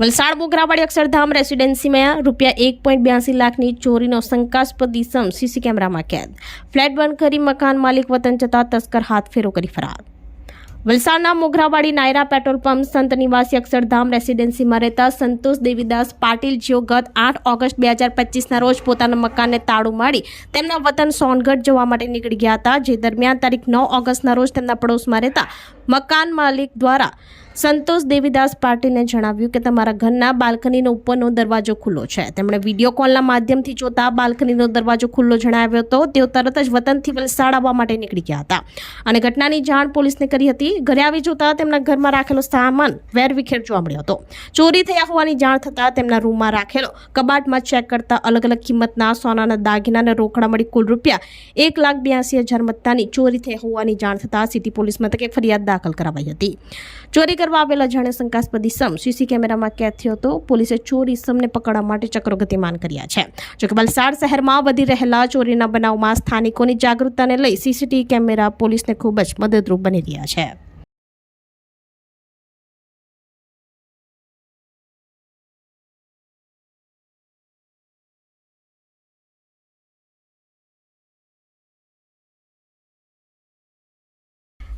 વલસાડ બોગરાવાડી અક્ષરધામ રેસિડેન્સીમાં રૂપિયા એક પોઈન્ટ બ્યાસી લાખની ચોરીનો શંકાસ્પદ ઇસમ સીસી કેમેરામાં કેદ. ફ્લેટ બંધ કરી મકાન માલિક વતન જતા તસ્કર હાથ ફેરો કરી ફરાર. વલસાડના મોગરાવાડી નાયરા પેટ્રોલ પંપ સંત નિવાસી અક્ષરધામ રેસિડેન્સીમાં રહેતા સંતોષ દેવીદાસ પાટીલ જેઓ ગત આઠ ઓગસ્ટ બે હજાર પચીસના રોજ પોતાના મકાનને તાળું મારી તેમના વતન સોનગઢ જવા માટે નીકળી ગયા હતા, જે દરમિયાન તારીખ નવ ઓગસ્ટના રોજ તેમના પડોશમાં રહેતા મકાન માલિક દ્વારા સંતોષ દેવીદાસ પાટીલને જણાવ્યું કે તમારા ઘરના બાલ્કનીનો ઉપરનો દરવાજો ખુલ્લો છે. તેમણે વીડિયો કોલના માધ્યમથી જોતા બાલ્કનીનો દરવાજો ખુલ્લો જણાવ્યો હતો. તેઓ તરત જ વતનથી વલસાડ આવવા માટે નીકળી ગયા હતા અને ઘટનાની જાણ પોલીસને કરી હતી. ઘરે આવી જોતા તેમના ઘરમાં રાખેલો સામાન વેરવિખેર જોવા મળ્યો હતો. ચોરી થયા હોવાની જાણ થતાં તેમના રૂમમાં રાખેલો કબાટમાં ચેક કરતા અલગ અલગ કિંમતના સોનાના દાગીના અને રોકડા મળી કુલ રૂપિયા એક લાખ બ્યાસી હજાર મત્તાની ચોરી થઈ હોવાની જાણ થતાં સિટી પોલીસ મથકે ફરિયાદ દાખલ કરાવાઈ હતી. ચોરી કરવા આવેલા જાણે શંકાસ્પદ ઇસમ સીસી કેમેરામાં કેદ થયો હતો. પોલીસે ચોર ઇસમને પકડવા માટે ચક્રો ગતિમાન કર્યા છે. જોકે વલસાડ શહેરમાં વધી રહેલા ચોરીના બનાવમાં સ્થાનિકોની જાગૃતતાને લઈ સીસીટીવી કેમેરા પોલીસને ખૂબ જ મદદરૂપ બની રહ્યા છે.